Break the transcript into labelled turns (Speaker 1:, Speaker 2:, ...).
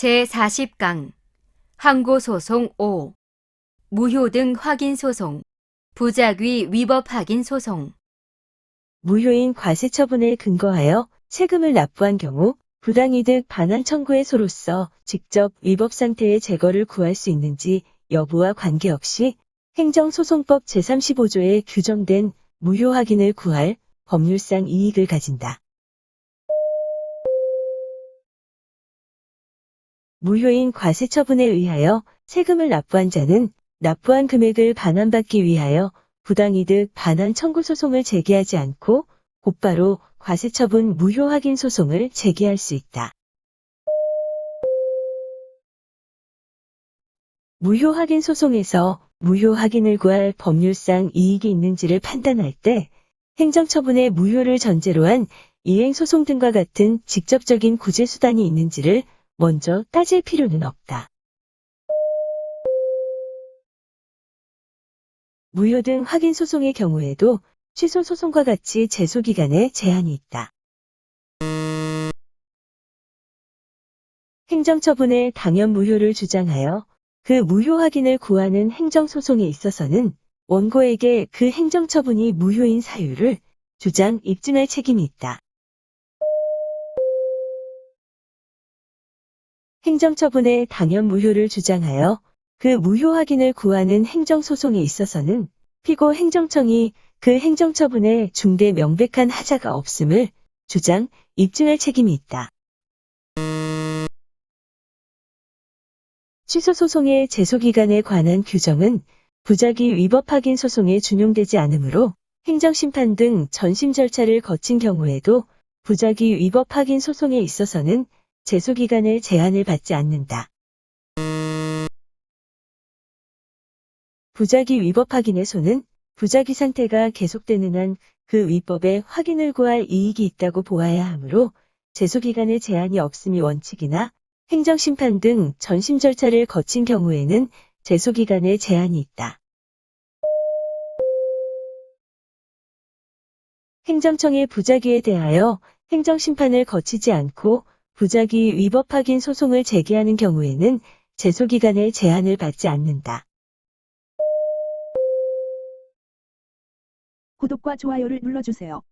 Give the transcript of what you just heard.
Speaker 1: 제40강 항고소송 5 무효 등 확인 소송 부작위 위법 확인 소송
Speaker 2: 무효인 과세 처분에 근거하여 세금을 납부한 경우 부당이득 반환 청구의 소로서 직접 위법 상태의 제거를 구할 수 있는지 여부와 관계없이 행정소송법 제35조에 규정된 무효 확인을 구할 법률상 이익을 가진다. 무효인 과세 처분에 의하여 세금을 납부한 자는 납부한 금액을 반환받기 위하여 부당이득 반환 청구 소송을 제기하지 않고 곧바로 과세처분 무효 확인 소송을 제기할 수 있다. 무효 확인 소송에서 무효 확인을 구할 법률상 이익이 있는지를 판단할 때 행정처분의 무효를 전제로 한 이행소송 등과 같은 직접적인 구제수단이 있는지를 먼저 따질 필요는 없다. 무효 등 확인 소송의 경우에도 취소 소송과 같이 제소 기간에 제한이 있다. 행정처분의 당연 무효를 주장하여 그 무효 확인을 구하는 행정소송에 있어서는 원고에게 그 행정처분이 무효인 사유를 주장 입증할 책임이 있다. 행정처분의 당연 무효를 주장하여 그 무효 확인을 구하는 행정소송에 있어서는 피고 행정청이 그 행정처분에 중대 명백한 하자가 없음을 주장, 입증할 책임이 있다. 취소소송의 제소기간에 관한 규정은 부작위 위법 확인 소송에 준용되지 않으므로 행정심판 등 전심 절차를 거친 경우에도 부작위 위법 확인 소송에 있어서는 제소기간의 제한을 받지 않는다. 부작위 위법 확인의 소는 부작위 상태가 계속되는 한 그 위법에 확인을 구할 이익이 있다고 보아야 하므로 제소기간의 제한이 없음이 원칙이나 행정심판 등 전심 절차를 거친 경우에는 제소기간의 제한이 있다. 행정청의 부작위에 대하여 행정심판을 거치지 않고 부작위 위법 확인 소송을 제기하는 경우에는 제소기간의 제한을 받지 않는다.
Speaker 3: 구독과 좋아요를 눌러주세요.